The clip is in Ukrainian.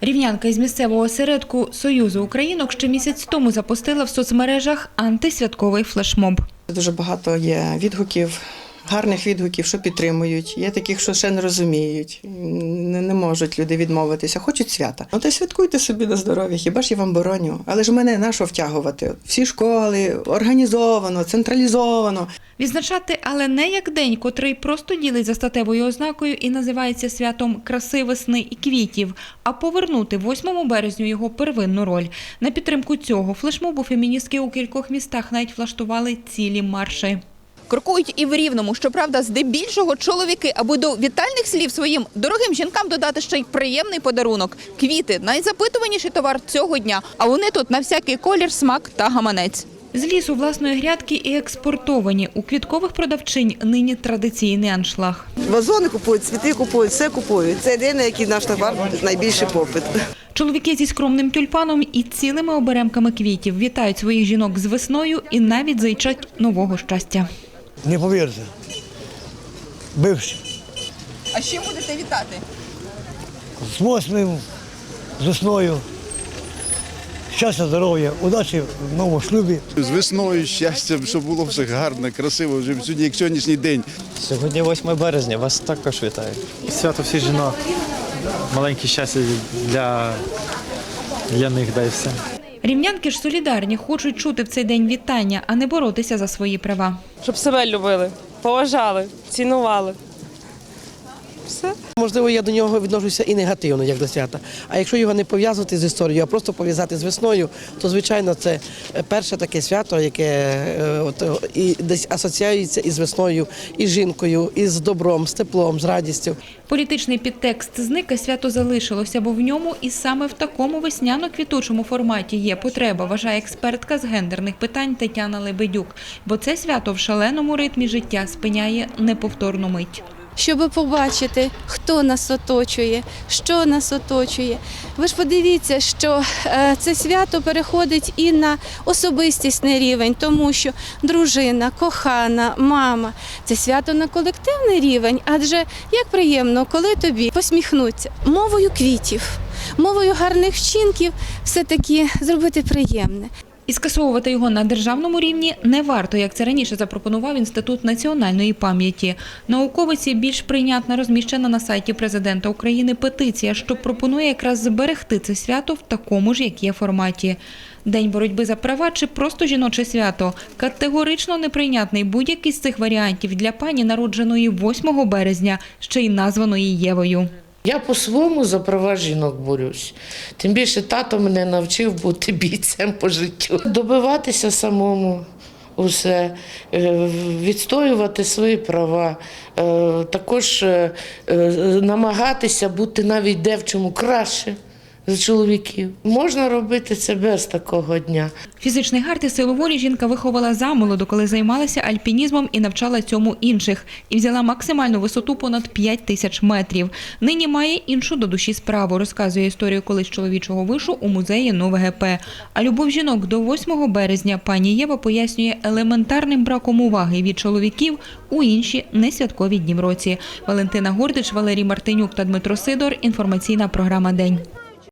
Рівнянка із місцевого осередку Союзу Українок ще місяць тому запустила в соцмережах антисвятковий флешмоб. Дуже багато є відгуків, гарних відгуків, що підтримують. Є таких, що ще не розуміють, не, можуть люди відмовитися, хочуть свята. Ну та святкуйте собі на здоров'я, хіба ж я вам бороню? Але ж мене на що втягувати? Всі школи організовано, централізовано. Відзначати, але не як день, котрий просто ділить за статевою ознакою і називається святом краси весни і квітів, а повернути 8 березню його первинну роль. На підтримку цього флешмобу феміністки у кількох містах навіть влаштували цілі марші. Крокують і в рівному. Щоправда, здебільшого чоловіки, аби до вітальних слів своїм дорогим жінкам додати ще й приємний подарунок. Квіти найзапитуваніший товар цього дня. А вони тут на всякий колір, смак та гаманець. З лісу власної грядки і експортовані. У квіткових продавчинь нині традиційний аншлаг. Вазони купують, цвіти купують, все купують. Це єдине, який наш товар найбільший попит. Чоловіки зі скромним тюльпаном і цілими оберемками квітів вітають своїх жінок з весною і навіть зичать нового щастя. Не повірте. Бивши. А з чим будете вітати? З восьмим, з весною. Щастя, здоров'я, удачі в новому шлюбі. З весною, щастям, щоб було все гарно, красиво, вже сьогодні, як сьогоднішній день. Сьогодні 8 березня, вас також вітаю. Свято всіх жінок. Маленьке щастя для, для них, да і все. Рівнянки ж солідарні, хочуть чути в цей день вітання, а не боротися за свої права. щоб себе любили, поважали, цінували. Все. Можливо, я до нього відношуся і негативно, як до свята. А якщо його не пов'язувати з історією, а просто пов'язати з весною, то звичайно це перше таке свято, яке е, от, е, і десь асоціюється із весною, і жінкою, і з добром, з теплом, з радістю. Політичний підтекст зник, а свято залишилося, бо в ньому і саме в такому весняно-квітучому форматі є потреба, вважає експертка з гендерних питань Тетяна Лебедюк. Бо це свято в шаленому ритмі життя спиняє неповторну мить. Щоб побачити, хто нас оточує, що нас оточує. Ви ж подивіться, що е, це свято переходить і на особистісний рівень, тому що дружина, кохана, мама це свято на колективний рівень, адже як приємно, коли тобі посміхнуться мовою квітів, мовою гарних вчинків, все таки зробити приємне. І скасовувати його на державному рівні не варто, як це раніше запропонував Інститут національної пам'яті. Науковиці більш прийнятна розміщена на сайті президента України петиція, що пропонує якраз зберегти це свято в такому ж, як є форматі. День боротьби за права чи просто жіноче свято категорично неприйнятний будь-який з цих варіантів для пані, народженої 8 березня, ще й названої Євою. Я по-своєму за права жінок борюсь. Тим більше тато мене навчив бути бійцем по життю. Добиватися самому усе, е, відстоювати свої права, е, також е, намагатися бути навіть де в чому краще за чоловіків. Можна робити це без такого дня. Фізичний гард і силу волі жінка виховала замолоду, коли займалася альпінізмом і навчала цьому інших. І взяла максимальну висоту понад 5 тисяч метрів. Нині має іншу до душі справу, розказує історію колись чоловічого вишу у музеї Нове ГП. А любов жінок до 8 березня пані Єва пояснює елементарним браком уваги від чоловіків у інші несвяткові дні в році. Валентина Гордич, Валерій Мартинюк та Дмитро Сидор. Інформаційна програма День.